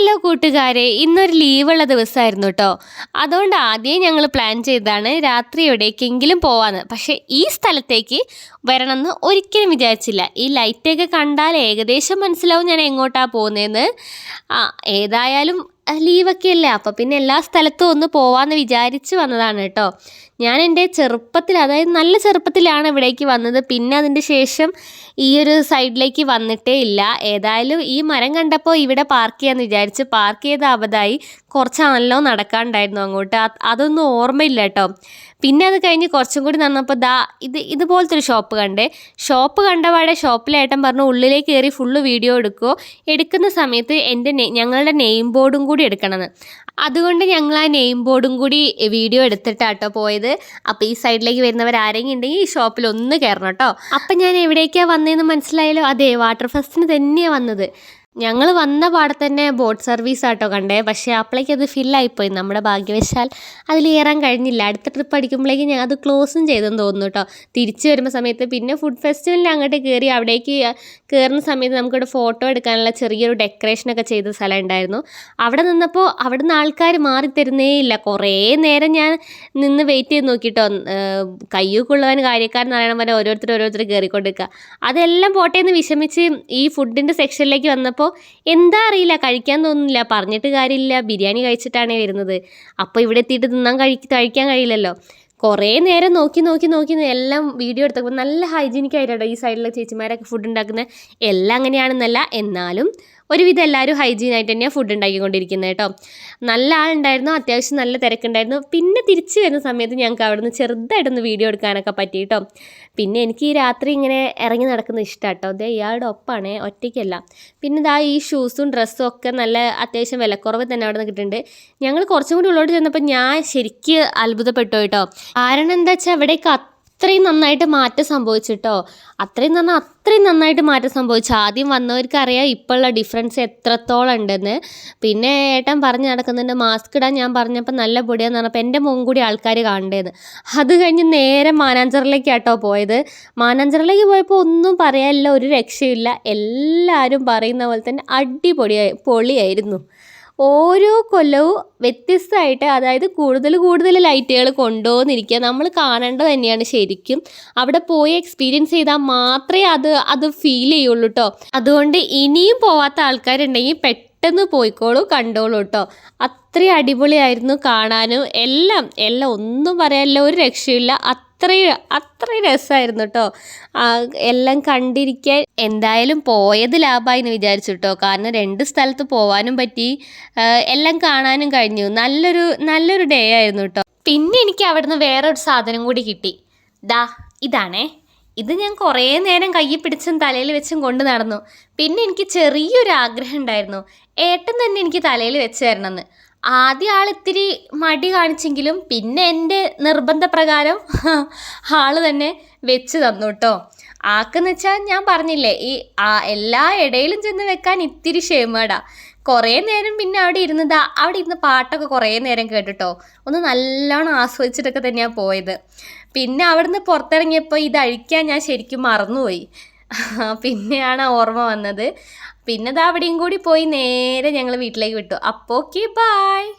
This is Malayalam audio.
ഹലോ കൂട്ടുകാരെ. ഇന്നൊരു ലീവുള്ള ദിവസമായിരുന്നു കേട്ടോ അതുകൊണ്ട് ആദ്യം ഞങ്ങൾ പ്ലാൻ ചെയ്തതാണ് രാത്രി എവിടേക്കെങ്കിലും പോവാന്ന്. പക്ഷേ ഈ സ്ഥലത്തേക്ക് വരണമെന്ന് ഒരിക്കലും വിചാരിച്ചില്ല. ഈ ലൈറ്റൊക്കെ കണ്ടാൽ ഏകദേശം മനസ്സിലാവും ഞാൻ എങ്ങോട്ടാണ് പോകുന്നതെന്ന് ആ ഏതായാലും ലീവൊക്കെ അല്ലേ? അപ്പോൾ പിന്നെ എല്ലാ സ്ഥലത്തും ഒന്ന് പോവാമെന്ന് വിചാരിച്ച് വന്നതാണ് കേട്ടോ ഞാൻ എന്റെ ചെറുപ്പത്തിൽ അതായത് നല്ല ചെറുപ്പത്തിലാണ് ഇവിടേക്ക് വന്നത്. പിന്നെ അതിന്റെ ശേഷം ഈ ഒരു സൈഡിലേക്ക് വന്നിട്ടേ ഇല്ല. ഏതായാലും ഈ മരം കണ്ടപ്പോൾ ഇവിടെ പാർക്ക് ചെയ്യാമെന്ന് വിചാരിച്ച് പാർക്ക് ചെയ്ത അബദ്ധമായി കുറച്ചാണല്ലോ നടക്കാണ്ടായിരുന്നു അങ്ങോട്ട്. അതൊന്നും ഓർമ്മയില്ല കേട്ടോ. പിന്നെ അത് കഴിഞ്ഞ് കുറച്ചും കൂടി നടന്നപ്പോൾ ദാ ഇത് ഇതുപോലത്തെ ഒരു ഷോപ്പ് കണ്ടേ. ഷോപ്പ് കണ്ടപാടെ ഷോപ്പിലെ ഏട്ടൻ പറഞ്ഞു ഉള്ളിലേക്ക് കയറി ഫുള്ള് വീഡിയോ എടുക്കുമോ എടുക്കുന്ന സമയത്ത് എന്റെ ഞങ്ങളുടെ നെയിം ബോർഡും കൂടി എടുക്കണമെന്ന്. അതുകൊണ്ട് ഞങ്ങൾ ആ നെയിം ബോർഡും കൂടി വീഡിയോ എടുത്തിട്ടാട്ടോ പോയത്. അപ്പോൾ ഈ സൈഡിലേക്ക് വരുന്നവർ ആരെങ്കിലും ഉണ്ടെങ്കിൽ ഈ ഷോപ്പിൽ ഒന്ന് കയറണം കേട്ടോ അപ്പം ഞാൻ എവിടേക്കാണ് വന്നതെന്ന് മനസ്സിലായാലോ അതെ വാട്ടർ ഫെസ്റ്റിന് തന്നെയാണ് വന്നത്. ഞങ്ങൾ വന്ന പാടെ തന്നെ ബോട്ട് സർവീസ് ആട്ടോ കണ്ടേ. പക്ഷേ അപ്പോഴേക്കും അത് ഫില്ലായിപ്പോയി നമ്മുടെ ഭാഗ്യവശാൽ. അതിൽ ഏറാൻ കഴിഞ്ഞില്ല. അടുത്ത ട്രിപ്പ് അടിക്കുമ്പോഴേക്കും ഞാൻ അത് ക്ലോസും ചെയ്തെന്ന് തോന്നുന്നു കേട്ടോ തിരിച്ചു വരുമ്പോൾ സമയത്ത് പിന്നെ ഫുഡ് ഫെസ്റ്റിവലിൽ അങ്ങോട്ട് കയറി അവിടേക്ക് കയറുന്ന സമയത്ത് നമുക്കിവിടെ ഫോട്ടോ എടുക്കാനുള്ള ചെറിയൊരു ഡെക്കറേഷനൊക്കെ ചെയ്ത സ്ഥലം ഉണ്ടായിരുന്നു. അവിടെ നിന്നപ്പോൾ അവിടെ നിന്ന് ആൾക്കാർ മാറി തരുന്നേ ഇല്ല. കുറേ നേരം ഞാൻ നിന്ന് വെയിറ്റ് ചെയ്ത് നോക്കിട്ടോ കയ്യൂക്കുള്ളവൻ കാര്യക്കാരൻ അറിയണം പോലെ ഓരോരുത്തർ ഓരോരുത്തർ കയറിക്കൊണ്ടിരിക്കുക അതെല്ലാം പോട്ടേന്ന് വിഷമിച്ച് ഈ ഫുഡിന്റെ സെക്ഷനിലേക്ക് വന്നപ്പോൾ എന്താ അറിയില്ല കഴിക്കാൻ തോന്നുന്നില്ല പറഞ്ഞിട്ട് കാര്യമില്ല ബിരിയാണി കഴിച്ചിട്ടാണ് വരുന്നത്. അപ്പോൾ ഇവിടെ എത്തിയിട്ട് തിന്നാൻ കഴി കഴിക്കാൻ കഴിയില്ലല്ലോ. കുറേ നേരം നോക്കി നോക്കി നോക്കി എല്ലാം വീഡിയോ എടുത്തപ്പോൾ നല്ല ഹൈജീനിക് ആയിട്ടോ ഈ സൈഡിലെ ചേച്ചിമാരൊക്കെ ഫുഡ് ഉണ്ടാക്കുന്നത്. എല്ലാം അങ്ങനെയാണെന്നല്ല എന്നാലും ഒരുവിധം എല്ലാവരും ഹൈജീൻ ആയിട്ട് തന്നെയാണ് ഫുഡ് ഉണ്ടാക്കിക്കൊണ്ടിരിക്കുന്നത് കേട്ടോ. നല്ല ആളുണ്ടായിരുന്നു അത്യാവശ്യം നല്ല തിരക്കുണ്ടായിരുന്നു. പിന്നെ തിരിച്ചു വരുന്ന സമയത്ത് ഞങ്ങൾക്ക് അവിടെ നിന്ന് ചെറുതായിട്ടൊന്ന് വീഡിയോ എടുക്കാനൊക്കെ പറ്റി കേട്ടോ. പിന്നെ എനിക്ക് ഈ രാത്രി ഇങ്ങനെ ഇറങ്ങി നടക്കുന്നത് ഇഷ്ടമാണ് കേട്ടോ. അതേ ഇയാളുടെ ഒപ്പാണ് ഒറ്റയ്ക്കല്ല. പിന്നെ ഇതാ ഈ ഷൂസും ഡ്രസ്സും ഒക്കെ നല്ല അത്യാവശ്യം വിലക്കുറവ് തന്നെ അവിടെ നിന്ന് കിട്ടുന്നുണ്ട് ഞങ്ങൾ കുറച്ചും കൂടി ഉള്ളോട്ട് ചെന്നപ്പോൾ ഞാൻ ശരിക്കും അത്ഭുതപ്പെട്ടു കേട്ടോ. കാരണം എന്താ വെച്ചാൽ അവിടേക്ക് അത്രയും നന്നായിട്ട് മാറ്റം സംഭവിച്ചിട്ടോ? അത്രയും നന്നാ അത്രയും നന്നായിട്ട് മാറ്റം സംഭവിച്ചു? ആദ്യം വന്നവർക്ക് അറിയാം ഇപ്പോഴുള്ള ഡിഫറൻസ് എത്രത്തോളം ഉണ്ടെന്ന്. പിന്നെ ഏട്ടൻ പറഞ്ഞ് നടക്കുന്നുണ്ട് മാസ്ക് ഇടാൻ ഞാൻ പറഞ്ഞപ്പോൾ നല്ല പൊടിയാന്ന് പറഞ്ഞപ്പോൾ എന്റെ മുൻ കൂടി ആൾക്കാർ കാണേണ്ടത് അത് കഴിഞ്ഞ് നേരെ മാനാഞ്ചറിലേക്കാട്ടോ പോയത്. മാനാഞ്ചറിലേക്ക് പോയപ്പോൾ ഒന്നും പറയാനില്ല ഒരു രക്ഷയില്ല എല്ലാവരും പറയുന്ന പോലെ തന്നെ അടിപൊളിയായി പൊളിയായിരുന്നു. ഓരോ കൊല്ലവും വ്യത്യസ്തമായിട്ട് അതായത് കൂടുതൽ കൂടുതൽ ലൈറ്റുകൾ കൊണ്ടുപോകുന്നിരിക്കുക നമ്മൾ കാണേണ്ടത് തന്നെയാണ് ശരിക്കും. അവിടെ പോയി എക്സ്പീരിയൻസ് ചെയ്താൽ മാത്രമേ അത് അത് ഫീൽ ചെയ്യുള്ളൂ കേട്ടോ അതുകൊണ്ട് ഇനിയും പോവാത്ത ആൾക്കാരുണ്ടെങ്കിൽ പെട്ടെന്ന് പോയിക്കോളൂ കണ്ടോളൂ കേട്ടോ അത്രയും അടിപൊളിയായിരുന്നു കാണാനും. എല്ലാം എല്ലാം ഒന്നും പറയാനില്ല ഒരു രക്ഷയില്ല അത്രയും അത്രയും രസമായിരുന്നു കേട്ടോ എല്ലാം കണ്ടിരിക്കാൻ. എന്തായാലും പോയത് ലാഭമായി എന്ന് വിചാരിച്ചു കേട്ടോ കാരണം രണ്ട് സ്ഥലത്ത് പോകാനും പറ്റി. എല്ലാം കാണാനും കഴിഞ്ഞു. നല്ലൊരു നല്ലൊരു ഡേ ആയിരുന്നു കേട്ടോ പിന്നെ എനിക്ക് അവിടുന്ന് വേറൊരു സാധനം കൂടി കിട്ടി. ദാ ഇതാണേ. ഇത് ഞാൻ കുറേ നേരം കയ്യിൽ പിടിച്ചും തലയിൽ വെച്ചും കൊണ്ട് നടന്നു. പിന്നെ എനിക്ക് ചെറിയൊരു ആഗ്രഹം ഉണ്ടായിരുന്നു. ഏട്ടൻ തന്നെ എനിക്ക് തലയിൽ വെച്ച് തരണമെന്ന്. ആദ്യ ആൾ ഇത്തിരി മടി കാണിച്ചെങ്കിലും പിന്നെ എന്റെ നിർബന്ധപ്രകാരം ആൾ തന്നെ വെച്ച് തന്നു കേട്ടോ. ആക്കെന്ന് വെച്ചാൽ ഞാൻ പറഞ്ഞില്ലേ ഈ ആ എല്ലാ ഇടയിലും ചെന്ന് വെക്കാൻ ഇത്തിരി ക്ഷേമടാ. കുറേ നേരം പിന്നെ അവിടെ ഇരുന്നതാ. അവിടെ ഇരുന്ന് പാട്ടൊക്കെ കുറേ നേരം കേട്ടിട്ടോ. ഒന്ന് നല്ലോണം ആസ്വദിച്ചിട്ടൊക്കെ തന്നെയാണ് പോയത്. പിന്നെ അവിടുന്ന് പുറത്തിറങ്ങിയപ്പോൾ ഇത് അഴിക്കാൻ ഞാൻ ശരിക്കും മറന്നുപോയി. പിന്നെയാണ് ഓർമ്മ വന്നത്. പിന്നെ ദാ അവിടെയും കൂടി പോയി നേരെ ഞങ്ങൾ വീട്ടിലേക്ക് വിട്ടു. അപ്പോൾ ഓക്കെ ബായ്